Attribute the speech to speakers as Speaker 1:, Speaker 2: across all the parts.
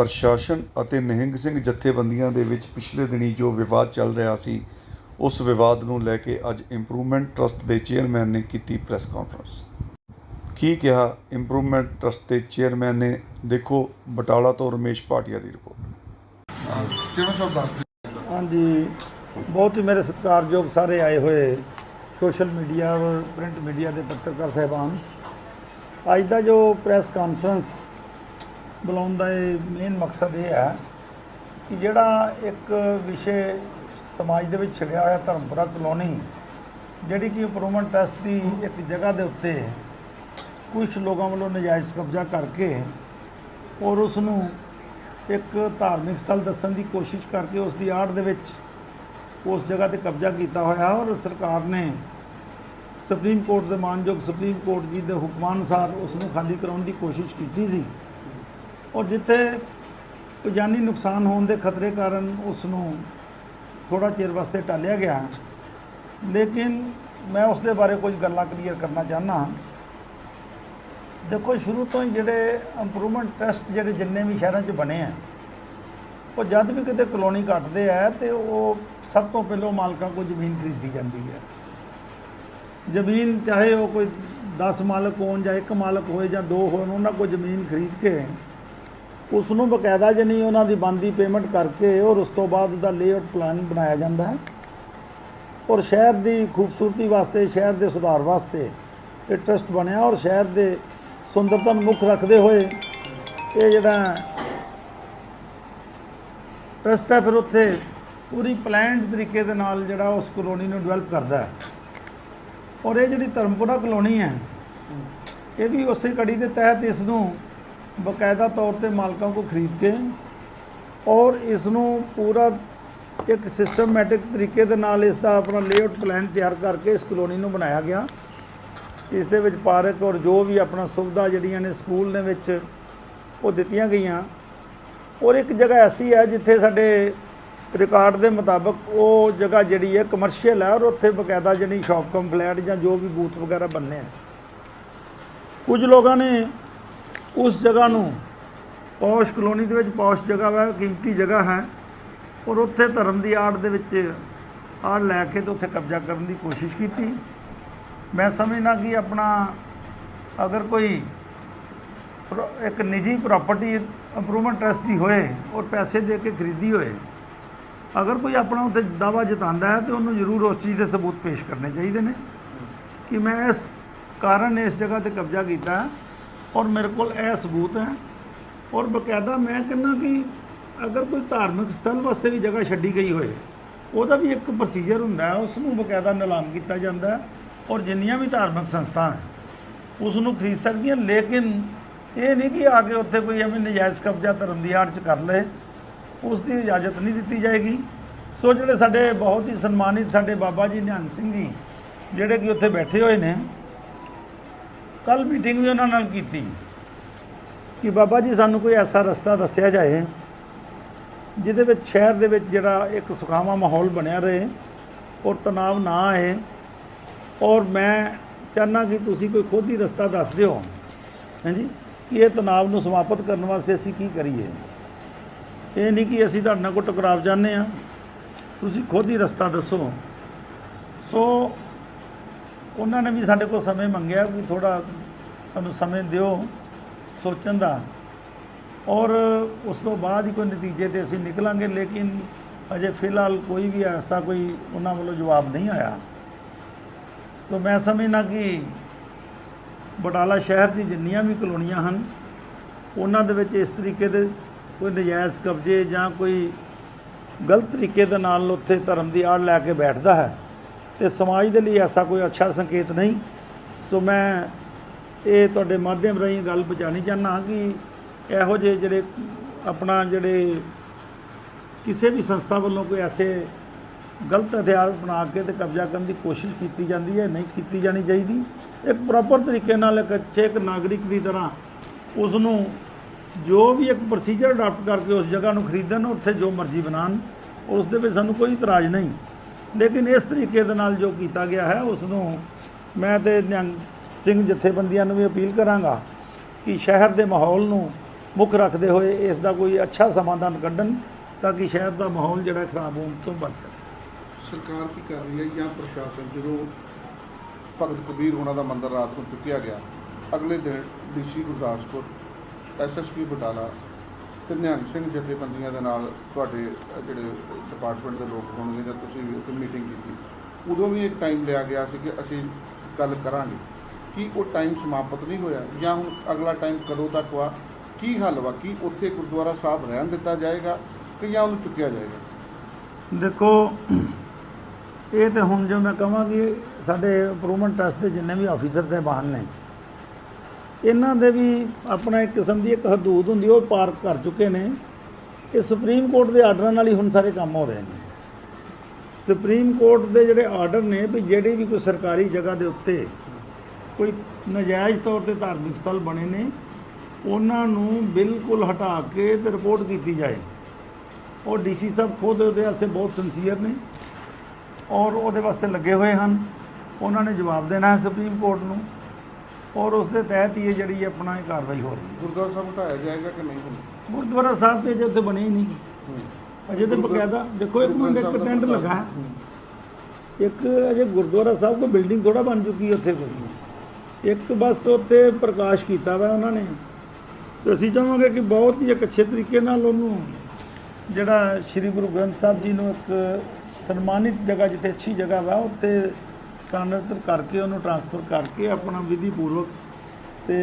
Speaker 1: ਪ੍ਰਸ਼ਾਸਨ ਅਤੇ ਨਿਹੰਗ ਸਿੰਘ ਜਥੇਬੰਦੀਆਂ ਦੇ ਵਿੱਚ ਪਿਛਲੇ ਦਿਨੀ ਜੋ ਵਿਵਾਦ ਚੱਲ ਰਿਹਾ ਸੀ ਉਸ ਵਿਵਾਦ ਨੂੰ ਲੈ ਕੇ ਅੱਜ ਇੰਪਰੂਵਮੈਂਟ ਟਰਸਟ ਦੇ ਚੇਅਰਮੈਨ ਨੇ ਕੀਤੀ ਪ੍ਰੈਸ ਕਾਨਫਰੰਸ ਕੀ ਕਿਹਾ? ਇੰਪਰੂਵਮੈਂਟ ਟਰਸਟ ਦੇ ਚੇਅਰਮੈਨ ਨੇ ਦੇਖੋ ਬਟਾਲਾ ਤੋਂ ਰਮੇਸ਼ ਭਾਟੀਆ ਦੀ ਰਿਪੋਰਟ।
Speaker 2: ਚੇਅਰਮੈਨ ਸਾਹਿਬ
Speaker 3: ਹਾਂਜੀ ਬਹੁਤ ਹੀ ਮੇਰੇ ਸਤਿਕਾਰਯੋਗ ਸਾਰੇ ਆਏ ਹੋਏ ਸੋਸ਼ਲ ਮੀਡੀਆ ਔਰ ਪ੍ਰਿੰਟ ਮੀਡੀਆ ਦੇ ਪੱਤਰਕਾਰ ਸਹਿਬਾਨ। ਅੱਜ ਦਾ ਜੋ ਪ੍ਰੈਸ ਕਾਨਫਰੰਸ ਬੁਲਾਉਣ ਦਾ ਇਹ ਮੇਨ ਮਕਸਦ ਇਹ ਹੈ ਕਿ ਜਿਹੜਾ ਇੱਕ ਵਿਸ਼ੇ ਸਮਾਜ ਦੇ ਵਿੱਚ ਛਿੜਿਆ ਹੋਇਆ ਧਰਮਪੁਰਾ ਕਲੋਨੀ, ਜਿਹੜੀ ਕਿ ਇੰਪਰੂਵਮੈਂਟ ਟਰਸਟ ਦੀ ਇੱਕ ਜਗ੍ਹਾ ਦੇ ਉੱਤੇ ਕੁਝ ਲੋਕਾਂ ਵੱਲੋਂ ਨਜਾਇਜ਼ ਕਬਜ਼ਾ ਕਰਕੇ ਔਰ ਉਸ ਨੂੰ ਇੱਕ ਧਾਰਮਿਕ ਸਥਲ ਦੱਸਣ ਦੀ ਕੋਸ਼ਿਸ਼ ਕਰਕੇ ਉਸ ਦੀ ਆੜ ਦੇ ਵਿੱਚ ਉਸ ਜਗ੍ਹਾ ਤੇ ਕਬਜ਼ਾ ਕੀਤਾ ਹੋਇਆ ਔਰ ਸਰਕਾਰ ਨੇ ਸੁਪਰੀਮ ਕੋਰਟ ਦੇ ਮਾਨਯੋਗ ਸੁਪਰੀਮ ਕੋਰਟ ਜੀ ਦੇ ਹੁਕਮਾਂ ਅਨੁਸਾਰ ਉਸ ਨੂੰ ਖਾਲੀ ਕਰਾਉਣ ਦੀ ਕੋਸ਼ਿਸ਼ ਕੀਤੀ ਸੀ। ਔਰ ਜਿੱਥੇ ਕੋਈ ਜਾਨੀ ਨੁਕਸਾਨ ਹੋਣ ਦੇ ਖਤਰੇ ਕਾਰਨ ਉਸ ਨੂੰ ਥੋੜਾ ਚਿਰ ਵਾਸਤੇ ਟਾਲਿਆ ਗਿਆ। ਲੇਕਿਨ ਮੈਂ ਉਸ ਦੇ ਬਾਰੇ ਕੁਝ ਗੱਲਾਂ ਕਲੀਅਰ ਕਰਨਾ ਚਾਹਨਾ ਦੇਖੋ, ਸ਼ੁਰੂ ਤੋਂ ਹੀ ਜਿਹੜੇ ਇੰਪਰੂਵਮੈਂਟ ਟੈਸਟ ਜਿਹੜੇ ਜਿੰਨੇ ਵੀ ਸ਼ਹਿਰਾਂ 'ਚ ਬਣੇ ਆ, ਉਹ ਜਦ ਵੀ ਕਿਤੇ ਕਲੋਨੀ ਘਟਦੇ ਆ ਤੇ ਉਹ ਸਭ ਤੋਂ ਪਹਿਲਾਂ ਮਾਲਕਾਂ ਕੋਲ ਜ਼ਮੀਨ ਖਰੀਦੀ ਜਾਂਦੀ ਹੈ ਜ਼ਮੀਨ ਚਾਹੇ ਉਹ ਕੋਈ 10 ਮਾਲਕ ਹੋਣ ਜਾਂ ਇੱਕ ਮਾਲਕ ਹੋਏ ਜਾਂ ਦੋ ਹੋਣ, ਉਹਨਾਂ ਕੋਲ ਜ਼ਮੀਨ ਖਰੀਦ ਕੇ ਉਸ ਨੂੰ ਬਕਾਇਦਾ ਜਨੀ ਉਹਨਾਂ ਦੀ ਬੰਦੀ ਪੇਮੈਂਟ ਕਰਕੇ ਔਰ ਉਸ ਤੋਂ ਬਾਅਦ ਉਹਦਾ ਲੇਆਊਟ ਪਲਾਨ ਬਣਾਇਆ ਜਾਂਦਾ ਹੈ। ਔਰ ਸ਼ਹਿਰ ਦੀ ਖੂਬਸੂਰਤੀ ਵਾਸਤੇ, ਸ਼ਹਿਰ ਦੇ ਸੁਧਾਰ ਵਾਸਤੇ ਇਹ ਟਰਸਟ ਬਣਿਆ ਔਰ ਸ਼ਹਿਰ ਦੇ ਸੁੰਦਰਤਾ ਨੂੰ ਮੁੱਖ ਰੱਖਦੇ ਹੋਏ ਇਹ ਜਿਹੜਾ ਟਰਸਟ ਹੈ ਫਿਰ ਉੱਥੇ ਪੂਰੀ ਪਲਾਨਡ ਤਰੀਕੇ ਦੇ ਨਾਲ ਜਿਹੜਾ ਉਸ ਕਲੋਨੀ ਨੂੰ ਡਿਵੈਲਪ ਕਰਦਾ ਹੈ। ਔਰ ਇਹ ਜਿਹੜੀ ਧਰਮਪੁਰਾ ਕਲੋਨੀ ਹੈ, ਇਹ ਵੀ ਉਸੇ ਕੜੀ ਦੇ ਤਹਿਤ ਇਸ ਨੂੰ ਬਕਾਇਦਾ ਤੌਰ ਤੇ ਮਾਲਕਾਂ ਕੋ ਖਰੀਦ ਕੇ ਔਰ ਇਸ ਨੂੰ ਪੂਰਾ ਇੱਕ ਸਿਸਟਮੈਟਿਕ ਤਰੀਕੇ ਦੇ ਨਾਲ ਇਸ ਦਾ ਆਪਣਾ ਲੇਆਊਟ ਪਲਾਨ ਤਿਆਰ ਕਰਕੇ ਇਸ ਕਲੋਨੀ ਨੂੰ ਬਣਾਇਆ ਗਿਆ। ਇਸ ਦੇ ਵਿੱਚ ਪਾਰਕ ਔਰ ਜੋ ਵੀ ਆਪਣਾ ਸੁਵਿਧਾ ਜਿਹੜੀਆਂ ਨੇ ਸਕੂਲ ਦੇ ਵਿੱਚ ਉਹ ਦਿੱਤੀਆਂ ਗਈਆਂ। ਔਰ ਇੱਕ ਜਗ੍ਹਾ ਐਸੀ ਹੈ ਜਿੱਥੇ ਸਾਡੇ ਰਿਕਾਰਡ ਦੇ ਮੁਤਾਬਕ ਉਹ ਜਗ੍ਹਾ ਜਿਹੜੀ ਹੈ ਕਮਰਸ਼ੀਅਲ ਹੈ ਔਰ ਉੱਥੇ ਬਕਾਇਦਾ ਜਿਹੜੀ ਸ਼ਾਪ ਕਮ ਫਲੈਟ ਜਾਂ ਜੋ ਵੀ ਬੂਥ ਵਗੈਰਾ ਬੰਨੇ ਆ। ਕੁਝ ਲੋਕਾਂ ਨੇ ਉਸ ਜਗ੍ਹਾ ਨੂੰ। ਪੌਸ਼ ਕਲੋਨੀ ਦੇ ਵਿੱਚ ਪੌਸ਼ ਜਗ੍ਹਾ ਹੈ ਕੀਮਤੀ ਜਗ੍ਹਾ ਹੈ। ਔਰ ਉੱਥੇ ਧਰਮ ਦੀ ਆੜ ਦੇ ਵਿੱਚ ਆੜ ਲੈ ਕੇ ਤੇ ਉੱਥੇ ਕਬਜ਼ਾ ਕਰਨ ਦੀ ਕੋਸ਼ਿਸ਼ ਕੀਤੀ। ਮੈਂ ਸਮਝਦਾ ਕਿ ਆਪਣਾ ਅਗਰ ਕੋਈ ਇੱਕ ਨਿੱਜੀ ਪ੍ਰਾਪਰਟੀ ਇੰਪਰੂਵਮੈਂਟ ਟਰਸਟ ਦੀ ਹੋਏ ਔਰ ਪੈਸੇ ਦੇ ਕੇ ਖਰੀਦੀ ਹੋਏ, ਅਗਰ ਕੋਈ ਆਪਣਾ ਉੱਥੇ ਦਾਵਾ ਜਤਾਉਂਦਾ ਹੈ ਤੇ ਉਹਨੂੰ ਜ਼ਰੂਰ ਉਸ ਚੀਜ਼ ਦੇ ਸਬੂਤ ਪੇਸ਼ ਕਰਨੇ ਚਾਹੀਦੇ ਨੇ। ਕਿ ਮੈਂ ਇਸ ਕਾਰਨ ਇਸ ਜਗ੍ਹਾ ਤੇ ਕਬਜ਼ਾ ਕੀਤਾ ਔਰ ਮੇਰੇ ਕੋਲ ਇਹ ਸਬੂਤ ਹੈ। ਔਰ ਬਕਾਇਦਾ ਮੈਂ ਕਹਿੰਦਾ ਕਿ ਅਗਰ ਕੋਈ ਧਾਰਮਿਕ ਸਥਲ ਵਾਸਤੇ ਵੀ ਜਗ੍ਹਾ ਛੱਡੀ ਗਈ ਹੋਏ, ਉਹਦਾ ਵੀ ਇੱਕ ਪ੍ਰੋਸੀਜਰ ਹੁੰਦਾ ਉਸ ਨੂੰ ਬਕਾਇਦਾ ਨਿਲਾਮ ਕੀਤਾ ਜਾਂਦਾ ਔਰ ਜਿੰਨੀਆਂ ਵੀ ਧਾਰਮਿਕ ਸੰਸਥਾ ਹੈ ਉਸ ਨੂੰ ਖਰੀਦ ਸਕਦੀਆਂ ਲੇਕਿਨ ਇਹ ਨਹੀਂ ਕਿ ਆ ਕੇ ਉੱਥੇ ਕੋਈ ਐਵੇਂ ਨਜਾਇਜ਼ ਕਬਜ਼ਾ ਧਰਮ ਦੀ ਆੜ ਚ ਕਰ ਲਏ ਉਸ ਦੀ ਇਜਾਜ਼ਤ ਨਹੀਂ ਦਿੱਤੀ ਜਾਏਗੀ। ਸੋ ਜਿਹੜੇ ਸਾਡੇ ਬਹੁਤ ਹੀ ਸਨਮਾਨਿਤ ਸਾਡੇ ਬਾਬਾ ਜੀ ਨਿਹੰਗ ਸਿੰਘ ਜੀ, ਜਿਹੜੇ ਕਿ ਉੱਥੇ ਬੈਠੇ ਹੋਏ ਨੇ ਕੱਲ ਮੀਟਿੰਗ ਵੀ ਉਹਨਾਂ ਨਾਲ ਕੀਤੀ ਕਿ ਬਾਬਾ ਜੀ ਸਾਨੂੰ ਕੋਈ ਐਸਾ ਰਸਤਾ ਦੱਸਿਆ ਜਾਏ ਜਿਹਦੇ ਵਿੱਚ ਸ਼ਹਿਰ ਦੇ ਵਿੱਚ ਜਿਹੜਾ ਇੱਕ ਸੁਖਾਵਾਂ ਮਾਹੌਲ ਬਣਿਆ ਰਹੇ ਔਰ ਤਣਾਅ ਨਾ ਆਏ। ਔਰ ਮੈਂ ਚਾਹੁੰਦਾ ਕਿ ਤੁਸੀਂ ਕੋਈ ਖੁਦ ਹੀ ਰਸਤਾ ਦੱਸ ਦਿਓ। ਹਾਂਜੀ, ਕਿ ਇਹ ਤਣਾਅ ਨੂੰ ਸਮਾਪਤ ਕਰਨ ਵਾਸਤੇ ਅਸੀਂ ਕੀ ਕਰੀਏ? ਇਹ ਨਹੀਂ ਕਿ ਅਸੀਂ ਤੁਹਾਡੇ ਨਾਲ ਕੋਈ ਟਕਰਾਵ ਜਾਂਦੇ ਆ ਤੁਸੀਂ ਖੁਦ ਹੀ ਰਸਤਾ ਦੱਸੋ। ਸੋ ਉਹਨਾਂ ਨੇ ਵੀ ਸਾਡੇ ਕੋਲ ਸਮੇਂ ਮੰਗਿਆ ਕਿ ਥੋੜਾ ਸਾਨੂੰ ਸਮੇਂ ਦਿਓ ਸੋਚਣ ਦਾ। ਔਰ ਉਸ ਤੋਂ ਬਾਅਦ ਹੀ ਕੋਈ ਨਤੀਜੇ ਤੇ ਅਸੀਂ ਨਿਕਲਾਂਗੇ, ਲੇਕਿਨ ਅਜੇ ਫਿਲਹਾਲ ਕੋਈ ਵੀ ਐਸਾ ਕੋਈ ਉਹਨਾਂ ਵੱਲੋਂ ਜਵਾਬ ਨਹੀਂ ਆਇਆ। ਸੋ ਮੈਂ ਸਮਝਦਾ ਕਿ ਬਟਾਲਾ ਸ਼ਹਿਰ ਦੀ ਜਿੰਨੀਆਂ ਵੀ ਕਲੋਨੀਆਂ ਹਨ, ਉਹਨਾਂ ਦੇ ਵਿੱਚ ਇਸ ਤਰੀਕੇ ਦੇ ਕੋਈ ਨਜਾਇਜ਼ ਕਬਜ਼ੇ ਜਾਂ ਕੋਈ ਗਲਤ ਤਰੀਕੇ ਦੇ ਨਾਲ ਉੱਥੇ ਧਰਮ ਦੀ ਆੜ ਲੈ ਕੇ ਬੈਠਦਾ ਹੈ। ਤੇ ਸਮਾਜ ਦੇ ਲਈ ਐਸਾ ਕੋਈ ਅੱਛਾ ਸੰਕੇਤ ਨਹੀਂ। ਸੋ ਮੈਂ ਇਹ ਤੁਹਾਡੇ ਮਾਧਿਅਮ ਰਾਹੀਂ ਗੱਲ ਪਹੁੰਚਾਉਣੀ ਚਾਹੁੰਦਾ ਕਿ ਇਹੋ ਜਿਹੇ ਜਿਹੜੇ ਆਪਣਾ ਜਿਹੜੇ ਕਿਸੇ ਵੀ ਸੰਸਥਾ ਵੱਲੋਂ ਕੋਈ ਐਸੇ ਗਲਤ ਹਥਿਆਰ ਬਣਾ ਕੇ ਤੇ ਕਬਜ਼ਾ ਕਰਨ ਦੀ ਕੋਸ਼ਿਸ਼ ਕੀਤੀ ਜਾਂਦੀ ਹੈ, ਨਹੀਂ ਕੀਤੀ ਜਾਣੀ ਚਾਹੀਦੀ। ਇੱਕ ਪ੍ਰੋਪਰ ਤਰੀਕੇ ਨਾਲ ਇੱਕ ਅੱਛੇ ਇੱਕ ਨਾਗਰਿਕ ਦੀ ਤਰ੍ਹਾਂ ਉਸ ਨੂੰ ਜੋ ਵੀ ਇੱਕ ਪ੍ਰੋਸੀਜਰ ਅਡਾਪਟ ਕਰਕੇ ਉਸ ਜਗ੍ਹਾ ਨੂੰ ਖਰੀਦਣ, ਉੱਥੇ ਜੋ ਮਰਜ਼ੀ ਬਣਾਉਣ, ਉਸ ਦੇ ਵਿੱਚ ਸਾਨੂੰ ਕੋਈ ਇਤਰਾਜ਼ ਨਹੀਂ। ਲੇਕਿਨ ਇਸ ਤਰੀਕੇ ਦੇ ਨਾਲ ਜੋ ਕੀਤਾ ਗਿਆ ਹੈ, ਉਸ ਨੂੰ ਮੈਂ ਤੇ ਨਿਹੰਗ ਸਿੰਘ ਜਥੇਬੰਦੀਆਂ ਨੂੰ ਵੀ ਅਪੀਲ ਕਰਾਂਗਾ ਕਿ ਸ਼ਹਿਰ ਦੇ ਮਾਹੌਲ ਨੂੰ ਮੁੱਖ ਰੱਖਦੇ ਹੋਏ ਇਸ ਦਾ ਕੋਈ ਅੱਛਾ ਸਮਾਧਾਨ ਕੱਢਣ ਤਾਂ ਕਿ ਸ਼ਹਿਰ ਦਾ ਮਾਹੌਲ ਜਿਹੜਾ ਖਰਾਬ ਹੋਣ ਤੋਂ ਬਚ ਸਕੇ।
Speaker 2: ਸਰਕਾਰ ਕੀ ਕਰ ਰਹੀ ਹੈ ਜਾਂ ਪ੍ਰਸ਼ਾਸਨ, ਜਦੋਂ ਭਗਤ ਕਬੀਰ ਉਹਨਾਂ ਦਾ ਮੰਦਰ ਰਾਤ ਨੂੰ ਚੁੱਕਿਆ ਗਿਆ, ਅਗਲੇ ਦਿਨ ਡੀਸੀ ਗੁਰਦਾਸਪੁਰ ਐਸਐਸਪੀ ਬਟਾਲਾ ਤੇ ਨਿਹੰਗ ਸਿੰਘ ਜਥੇਬੰਦੀਆਂ ਦੇ ਨਾਲ ਤੁਹਾਡੇ ਜਿਹੜੇ ਡਿਪਾਰਟਮੈਂਟ ਦੇ ਲੋਕ ਹੋਣਗੇ ਜਾਂ ਤੁਸੀਂ ਇੱਕ ਮੀਟਿੰਗ ਕੀਤੀ, ਉਦੋਂ ਵੀ ਇੱਕ ਟਾਈਮ ਲਿਆ ਗਿਆ ਸੀ ਕਿ ਅਸੀਂ ਗੱਲ ਕਰਾਂਗੇ। ਕੀ ਉਹ ਟਾਈਮ ਸਮਾਪਤ ਨਹੀਂ ਹੋਇਆ ਜਾਂ ਹੁਣ ਅਗਲਾ ਟਾਈਮ ਕਦੋਂ ਤੱਕ ਵਾ? ਕੀ ਹੱਲ ਵਾ? ਕੀ ਉੱਥੇ ਗੁਰਦੁਆਰਾ ਸਾਹਿਬ ਰਹਿਣ ਦਿੱਤਾ ਜਾਏਗਾ ਕਿ ਜਾਂ ਉਹਨੂੰ ਚੁੱਕਿਆ ਜਾਏਗਾ?
Speaker 3: ਦੇਖੋ, ਇਹ ਤੇ ਹੁਣ ਜੋ ਮੈਂ ਕਹਾਂਗੀ ਸਾਡੇ ਇੰਪਰੂਵਮੈਂਟ ਟਰਸਟ ਦੇ ਜਿੰਨੇ ਵੀ ਆਫੀਸਰ ਸਾਹਿਬਾਨ ਨੇ ਇਹਨਾਂ ਦੇ ਵੀ ਆਪਣਾ ਇੱਕ ਕਿਸਮ ਦੀ ਇੱਕ ਹਦੂਦ ਹੁੰਦੀ ਉਹ ਪਾਰ ਕਰ ਚੁੱਕੇ ਨੇ। ਇਹ ਸੁਪਰੀਮ ਕੋਰਟ ਦੇ ਆਰਡਰਾਂ ਨਾਲ ਹੀ ਹੁਣ ਸਾਰੇ ਕੰਮ ਹੋ ਰਹੇ ਨੇ। ਸੁਪਰੀਮ ਕੋਰਟ ਦੇ ਜਿਹੜੇ ਆਰਡਰ ਨੇ ਵੀ ਜਿਹੜੀ ਵੀ ਕੋਈ ਸਰਕਾਰੀ ਜਗ੍ਹਾ ਦੇ ਉੱਤੇ ਕੋਈ ਨਜਾਇਜ਼ ਤੌਰ ਤੇ ਧਾਰਮਿਕ ਸਥਲ ਬਣੇ ਨੇ, ਉਹਨਾਂ ਨੂੰ ਬਿਲਕੁਲ ਹਟਾ ਕੇ ਤੇ ਰਿਪੋਰਟ ਕੀਤੀ ਜਾਏ। ਉਹ ਡੀਸੀ ਸਾਹਿਬ ਖੁਦ ਉਹਦੇ ਵਾਸਤੇ ਬਹੁਤ ਸਿੰਸੀਅਰ ਨੇ ਔਰ ਉਹਦੇ ਵਾਸਤੇ ਲੱਗੇ ਹੋਏ ਹਨ। ਉਹਨਾਂ ਨੇ ਜਵਾਬ ਦੇਣਾ ਹੈ ਸੁਪਰੀਮ ਕੋਰਟ ਨੂੰ। ਔਰ ਉਸ ਦੇ ਤਹਿਤ ਹੀ ਇਹ ਜਿਹੜੀ ਆਪਣਾ ਇਹ ਕਾਰਵਾਈ ਹੋ ਰਹੀ ਹੈ।
Speaker 2: ਗੁਰਦੁਆਰਾ ਸਾਹਿਬ ਹਟਾਇਆ ਜਾਏਗਾ ਕਿ ਨਹੀਂ?
Speaker 3: ਗੁਰਦੁਆਰਾ ਸਾਹਿਬ ਤੇ ਜੇ ਉੱਥੇ ਬਣੀ ਹੀ। ਨਹੀਂ ਅਜੇ ਤੇ ਬਕਾਇਦਾ ਦੇਖੋ ਇੱਕ ਮਿੰਟ ਇੱਕ ਟੈਂਟ ਲੱਗਾ ਹੈ। ਇੱਕ ਅਜੇ ਗੁਰਦੁਆਰਾ ਸਾਹਿਬ ਕੋਈ ਬਿਲਡਿੰਗ ਥੋੜਾ ਬਣ ਚੁੱਕੀ ਉੱਥੇ ਕੋਈ। ਇੱਕ ਬਸ ਉੱਥੇ ਪ੍ਰਕਾਸ਼ ਕੀਤਾ ਵਾ ਉਹਨਾਂ ਨੇ। ਤੇ ਅਸੀਂ ਚਾਹਾਂਗੇ ਕਿ ਬਹੁਤ ਹੀ ਇੱਕ ਅੱਛੇ ਤਰੀਕੇ ਨਾਲ ਉਹਨੂੰ ਜਿਹੜਾ ਸ੍ਰੀ ਗੁਰੂ ਗ੍ਰੰਥ ਸਾਹਿਬ ਜੀ ਨੂੰ ਇੱਕ ਸਨਮਾਨਿਤ ਜਗ੍ਹਾ ਜਿੱਥੇ ਅੱਛੀ ਜਗ੍ਹਾ ਵਾ ਉੱਥੇ ਸਥਾਨਾਂਤਰ ਕਰਕੇ ਉਹਨੂੰ ਟ੍ਰਾਂਸਫਰ ਕਰਕੇ ਆਪਣਾ ਵਿਧੀ ਪੂਰਵਕ ਤੇ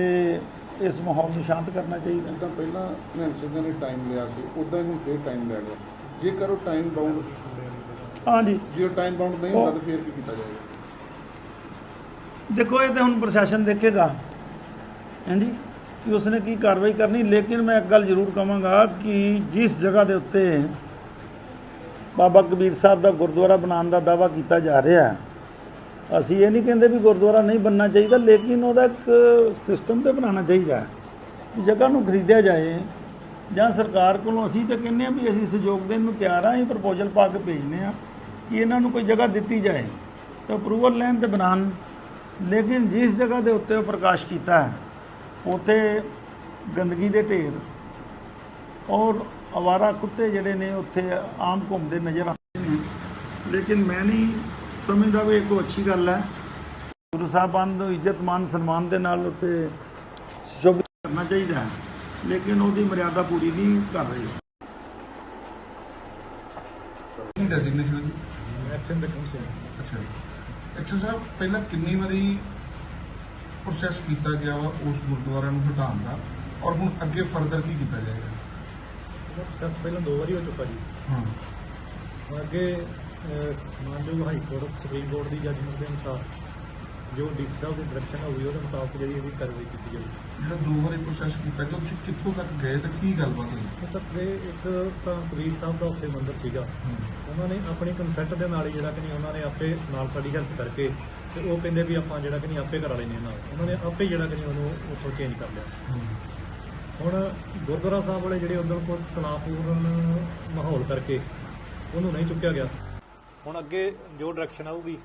Speaker 3: ਇਸ ਮਾਹੌਲ ਨੂੰ ਸ਼ਾਂਤ ਕਰਨਾ ਚਾਹੀਦਾ।
Speaker 2: ਜਿੱਦਾਂ ਪਹਿਲਾਂ ਨਿਹੰਗ ਸਿੰਘਾਂ ਨੇ ਟਾਈਮ ਲਿਆ ਸੀ ਉਦਾਂ ਹੀ ਫੇਰ ਟਾਈਮ ਲੈ ਲਿਆ। ਜੇਕਰ ਉਹ ਟਾਈਮ ਬਾਉਂਡ
Speaker 3: ਹਾਂਜੀ।
Speaker 2: ਜੇ ਟਾਈਮ ਬਾਉਂਡ ਨਹੀਂ ਹੁੰਦਾ ਤਾਂ ਫੇਰ ਕੀ ਕੀਤਾ ਜਾਏਗਾ?
Speaker 3: ਦੇਖੋ ਇਹ ਤਾਂ ਹੁਣ ਪ੍ਰਸ਼ਾਸਨ ਦੇਖੇਗਾ। ਹਾਂਜੀ? ਕਿ ਉਸਨੇ ਕੀ ਕਾਰਵਾਈ ਕਰਨੀ ਲੇਕਿਨ ਮੈਂ ਇੱਕ ਗੱਲ ਜ਼ਰੂਰ ਕਹਾਂਗਾ ਕਿ ਜਿਸ ਜਗ੍ਹਾ ਦੇ ਉੱਤੇ ਬਾਬਾ ਕਬੀਰ ਸਾਹਿਬ ਦਾ ਗੁਰਦੁਆਰਾ ਬਣਾਉਣ ਦਾ ਦਾਵਾ ਕੀਤਾ ਜਾ ਰਿਹਾ ਹੈ, ਅਸੀਂ ਇਹ ਨਹੀਂ ਕਹਿੰਦੇ ਵੀ ਗੁਰਦੁਆਰਾ ਨਹੀਂ ਬਣਨਾ ਚਾਹੀਦਾ, ਲੇਕਿਨ ਉਹਦਾ ਇੱਕ ਸਿਸਟਮ ਤੇ ਬਣਾਉਣਾ ਚਾਹੀਦਾ ਜਗ੍ਹਾ ਨੂੰ ਖਰੀਦਿਆ ਜਾਏ। ਜਾਂ ਸਰਕਾਰ ਕੋਲੋਂ ਅਸੀਂ ਤਾਂ ਕਹਿੰਦੇ ਆ ਵੀ ਅਸੀਂ ਸਹਿਯੋਗ ਦੇਣ ਨੂੰ ਤਿਆਰ ਹਾਂ, ਅਸੀਂ ਪ੍ਰਪੋਜ਼ਲ ਪਾ ਕੇ ਭੇਜਨੇ ਆ ਕਿ ਇਹਨਾਂ ਨੂੰ ਕੋਈ ਜਗ੍ਹਾ ਦਿੱਤੀ ਜਾਏ ਤਾਂ ਅਪਰੂਵਲ ਲੈਣ ਤੇ ਬਣਾਉਣ। ਲੇਕਿਨ ਜਿਸ ਜਗ੍ਹਾ ਦੇ ਉੱਤੇ ਉਹ ਪ੍ਰਕਾਸ਼ ਕੀਤਾ ਹੈ, ਉੱਥੇ ਗੰਦਗੀ ਦੇ ਢੇਰ ਔਰ ਅਵਾਰਾ ਕੁੱਤੇ ਜਿਹੜੇ ਨੇ ਉੱਥੇ ਆਮ ਘੁੰਮਦੇ ਨਜ਼ਰ ਆਉਂਦੇ ਨੇ। ਲੇਕਿਨ ਮੈਂ ਨਹੀਂ ਸਮਝਦਾ ਵੀ ਇਹ ਕੋਈ ਅੱਛੀ ਗੱਲ ਹੈ। ਗੁਰੂ ਸਾਹਿਬਾਨ ਨੂੰ ਇੱਜ਼ਤ ਮਾਨ ਸਨਮਾਨ ਦੇ ਨਾਲ ਉੱਥੇ ਸ਼ੁਭ ਕਰਨਾ ਚਾਹੀਦਾ ਹੈ। ਲੇਕਿਨ ਉਹਦੀ ਮਰਿਆਦਾ ਪੂਰੀ ਨਹੀਂ ਕਰ ਰਹੀ।
Speaker 2: ਕੀ ਡੈਜ਼ਿਗਨੇਸ਼ਨ ਜੀ?
Speaker 4: ਐਕਸ਼ਨ ਬਿਕਮ ਸਿੰਘ
Speaker 2: ਅੱਛਾ ਐਕਚੁਅਲੀ ਸਾਹਿਬ ਪਹਿਲਾਂ ਕਿੰਨੀ ਵਾਰੀ ਪ੍ਰੋਸੈਸ ਕੀਤਾ ਗਿਆ ਵਾ ਉਸ ਗੁਰਦੁਆਰਾ ਨੂੰ ਹਟਾਉਣ ਦਾ? ਔਰ ਹੁਣ ਅੱਗੇ ਫਰਦਰ ਕੀ ਕੀਤਾ ਜਾਏਗਾ?
Speaker 4: ਪ੍ਰੋਸੈਸ ਪਹਿਲਾਂ ਦੋ ਵਾਰੀ ਹੋ ਚੁੱਕਾ ਜੀ।
Speaker 2: ਹਾਂ।
Speaker 4: ਹੁਣ ਅੱਗੇ ਅਹ, ਮਾਨਯੋਗ ਹਾਈ ਕੋਰਟ ਸੁਪਰੀਮ ਕੋਰਟ ਦੀ ਜੱਜਮੈਂਟ ਦੇ ਅਨੁਸਾਰ ਜੋ ਡੀਸੀ ਸਾਹਿਬ ਦੀ ਡਾਇਰੈਕਸ਼ਨ ਹੋਈ ਉਹਦੇ ਮੁਤਾਬਕ ਜਿਹੜੀ ਇਹਦੀ ਕਾਰਵਾਈ ਕੀਤੀ ਜਾਊਗੀ।
Speaker 2: ਜਿਹੜਾ ਦੋ ਵਾਰੀ ਪ੍ਰੋਸੈਸ ਕੀਤਾ ਉਹ 'ਚ ਕਿੱਥੋਂ ਤੱਕ ਗਏ ਤੇ ਕੀ ਗੱਲਬਾਤ ਹੋਈ?
Speaker 4: ਮਤਲਬ ਇਹ ਇੱਕ ਤਾਂ ਕਬੀਰ ਸਾਹਿਬ ਦਾ ਉੱਥੇ ਮੰਦਿਰ ਸੀਗਾ। ਉਹਨਾਂ ਨੇ ਆਪਣੀ ਕੰਸੈਂਟ ਦੇ ਨਾਲ ਹੀ ਜਿਹੜਾ ਕਿ ਨਹੀਂ ਉਹਨਾਂ ਨੇ ਆਪੇ ਨਾਲ ਸਾਡੀ ਹੈਲਪ ਕਰਕੇ ਤੇ ਉਹ ਕਹਿੰਦੇ ਵੀ ਆਪਾਂ ਜਿਹੜਾ ਕਿ ਨਹੀਂ ਆਪੇ ਕਰਾ ਲੈਨੇ ਨਾਲ। ਉਹਨਾਂ ਨੇ ਆਪੇ ਜਿਹੜਾ ਕਿ ਨਹੀਂ ਉਹਨੂੰ ਉੱਥੋਂ ਚੇਂਜ ਕਰ ਲਿਆ। ਹੁਣ ਗੁਰਦੁਆਰਾ ਸਾਹਿਬ ਵਾਲੇ ਜਿਹੜੇ ਉਧਰ ਕੋਲ ਤਣਾਅਪੂਰਨ ਮਾਹੌਲ ਕਰਕੇ ਉਹਨੂੰ ਨਹੀਂ ਚੁੱਕਿਆ ਗਿਆ। ਹੁਣ ਅੱਗੇ ਜੋ ਡਾਇਰੈਕਸ਼ਨ ਆਊਗੀ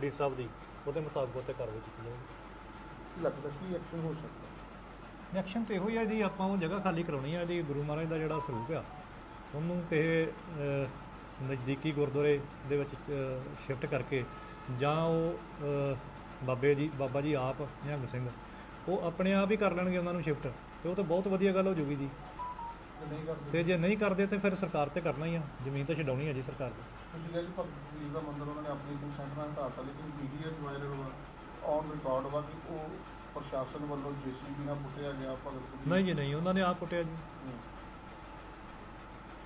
Speaker 4: ਡੀ ਸਾਹਿਬ ਦੀ ਉਹਦੇ ਮੁਤਾਬਕ ਉੱਤੇ ਕਾਰਵਾਈ ਕੀਤੀ ਜਾਊਗੀ।
Speaker 2: ਲੱਗਦਾ ਕੀ ਐਕਸ਼ਨ ਹੋ ਸਕਦਾ?
Speaker 4: ਐਕਸ਼ਨ ਤੇ ਇਹੋ ਹੀ ਆ ਜੀ ਆਪਾਂ ਉਹ ਜਗ੍ਹਾ ਖਾਲੀ ਕਰਾਉਣੀ ਆ ਜੀ ਗੁਰੂ ਮਹਾਰਾਜ ਦਾ ਜਿਹੜਾ ਸਰੂਪ ਆ ਉਹਨੂੰ ਕਿਸੇ ਅਹ, ਨਜ਼ਦੀਕੀ ਗੁਰਦੁਆਰੇ ਦੇ ਵਿੱਚ ਸ਼ਿਫਟ ਕਰਕੇ ਜਾਂ ਉਹ ਅਹ, ਬਾਬੇ ਜੀ ਬਾਬਾ ਜੀ ਆਪ ਨਿਹੰਗ ਸਿੰਘ ਉਹ ਆਪਣੇ ਆਪ ਹੀ ਕਰ ਲੈਣਗੇ ਉਹਨਾਂ ਨੂੰ ਸ਼ਿਫਟ ਤੇ ਉਹ ਤਾਂ ਬਹੁਤ ਵਧੀਆ ਗੱਲ ਹੋ ਜੂਗੀ ਜੀ।
Speaker 2: ਤੇ ਨਹੀਂ ਕਰਦੇ।
Speaker 4: ਤੇ ਜੇ ਨਹੀਂ ਕਰਦੇ ਤੇ ਫਿਰ ਸਰਕਾਰ ਤੇ ਕਰਨਾ ਹੀ ਆ। ਜ਼ਮੀਨ ਤਾਂ ਛਡਾਉਣੀ ਆ ਜੀ ਸਰਕਾਰ ਦੀ।
Speaker 2: ਤੁਸੀਂ ਕਿਹਾ ਜੀ ਭਗਤ ਕਬੀਰ ਦਾ ਮੰਦਿਰ ਉਹਨਾਂ ਨੇ ਆਪਣੀ ਕੰਸੈਂਟ ਨਾਲ ਹਟਾਤਾ ਲੇਕਿਨ ਮੀਡੀਆ 'ਚ ਵਾਇਰਲ ਵਾ ਔਨ ਰਿਕਾਰਡ ਵਾ ਕਿ ਉਹ ਪ੍ਰਸ਼ਾਸਨ ਵੱਲੋਂ ਜੀਸੀਬੀ ਨਾਲ ਪੁੱਟਿਆ ਗਿਆ ਭਗਤ ਕਬੀਰ
Speaker 4: ਨਹੀਂ ਜੀ ਨਹੀਂ ਉਹਨਾਂ ਨੇ ਆਪ ਕੁੱਟਿਆ ਜੀ।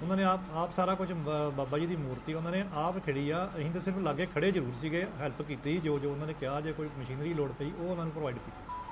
Speaker 4: ਉਹਨਾਂ ਨੇ ਆਪ ਆਪ ਸਾਰਾ ਕੁਝ ਬਾਬਾ ਜੀ ਦੀ ਮੂਰਤੀ ਉਹਨਾਂ ਨੇ ਆਪ ਖੜੀ ਆ। ਅਸੀਂ ਤਾਂ ਸਿਰਫ ਲਾਗੇ ਖੜੇ ਜ਼ਰੂਰ ਸੀਗੇ ਹੈਲਪ ਕੀਤੀ ਜੋ ਜੋ ਉਹਨਾਂ ਨੇ ਕਿਹਾ ਜੇ ਕੋਈ ਮਸ਼ੀਨਰੀ ਲੋੜ ਪਈ ਉਹ ਉਹਨਾਂ ਨੂੰ ਪ੍ਰੋਵਾਈਡ ਕੀਤੀ।